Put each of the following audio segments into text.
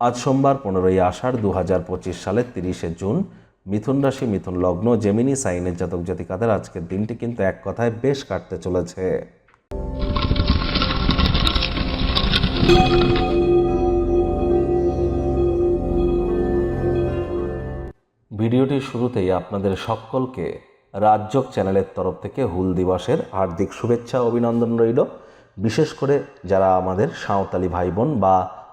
আজ সোমবার পনেরোই আষাঢ় দু হাজার পঁচিশ সালের তিরিশে জুন। মিথুন রাশি, মিথুন লগ্ন, জেমিনি সাইনের জাতক জাতিকাদের আজকের দিনটি কিন্তু এক কথায় বেশ কাটতে চলেছে। ভিডিওটির শুরুতেই আপনাদের সকলকে রাজ্যক চ্যানেলের তরফ থেকে হুল দিবসের হার্দিক শুভেচ্ছা, অভিনন্দন রইল। বিশেষ করে যারা আমাদের সাঁওতালি ভাই বোন বা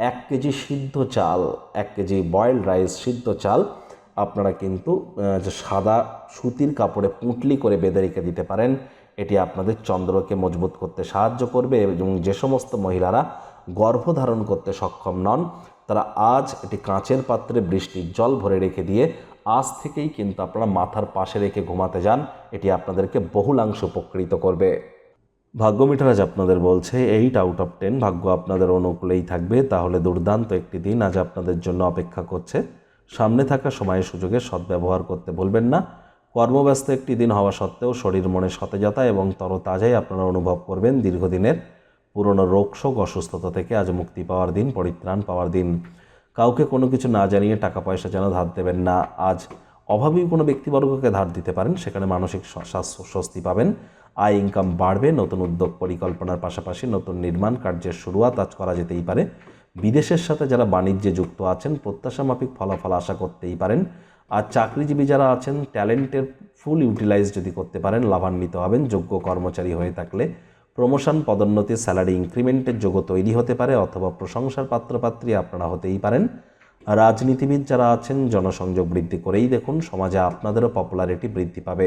এক কেজি সিদ্ধ চাল, এক কেজি বয়েলড রাইস সিদ্ধ চাল আপনারা কিন্তু যে সাদা সুতির কাপড়ে পুঁটলি করে বেঁধে রেখে দিতে পারেন। এটি আপনাদের চন্দ্রকে মজবুত করতে সাহায্য করবে এবং যে সমস্ত মহিলারা গর্ভধারণ করতে সক্ষম নন, তারা আজ এটি কাঁচের পাত্রে বৃষ্টির জল ভরে রেখে দিয়ে আজ থেকেই কিন্তু আপনারা মাথার পাশে রেখে ঘুমাতে যান। এটি আপনাদেরকে বহুলাংশ উপকৃত করবে। ভাগ্য মিঠারাজ আপনাদের বলছে এইট আউট অফ টেন ভাগ্য আপনাদের অনুকূলেই থাকবে। তাহলে দুর্দান্ত একটি দিন আজ আপনাদের জন্য অপেক্ষা করছে। সামনে থাকা সময় সুযোগে সদ্ব্যবহার করতে ভুলবেন না। কর্মব্যস্ত একটি দিন হওয়া সত্ত্বেও শরীর মনে সতেজতা এবং তরতাজাই আপনারা অনুভব করবেন দীর্ঘদিনের। পুরনো রোগশোক অসুস্থতা থেকে আজ মুক্তি পাওয়ার দিন, পরিত্রাণ পাওয়ার দিন। কাউকে কোনো কিছু না জানিয়ে টাকা পয়সা যেন ধার দেবেন না। আজ অভাবী কোনো ব্যক্তিবর্গকে ধার দিতে পারেন, সেখানে মানসিক স্বস্তি পাবেন। আয় ইনকাম বাড়বে, নতুন উদ্যোগ পরিকল্পনার পাশাপাশি নতুন নির্মাণ কার্যের শুরুয়াত আজ করা যেতেই পারে। বিদেশের সাথে যারা বাণিজ্যে যুক্ত আছেন প্রত্যাশা মাফিক ফলাফল আশা করতেই পারেন। আর চাকরিজীবী যারা আছেন, ট্যালেন্টের ফুল ইউটিলাইজ যদি করতে পারেন, লাভান্বিত হবেন, যোগ্য কর্মচারী হয়ে থাকলে। প্রমোশন পদোন্নতি, স্যালারি ইনক্রিমেন্টের যোগ্য তৈরি হতে পারে অথবা প্রশংসার পাত্রপাত্রী আপনারা হতেই পারেন। রাজনীতিবিদ যারা আছেন, জনসংযোগ বৃদ্ধি করেই দেখুন, সমাজে আপনাদেরও পপুলারিটি বৃদ্ধি পাবে।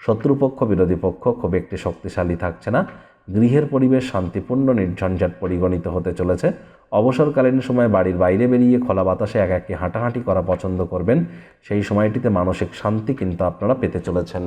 শত্রুপক্ষ, বিরোধী পক্ষ খুব একটি শক্তিশালী থাকছে না। গৃহের পরিবেশ শান্তিপূর্ণ, নির্ঝঞ্ঝাট পরিগণিত হতে চলেছে। অবসরকালীন সময় বাড়ির বাইরে বেরিয়ে খোলা বাতাসে এক একে হাঁটাহাঁটি করা পছন্দ করবেন। সেই সময়টিতে মানসিক শান্তি কিন্তু আপনারা পেতে চলেছেন।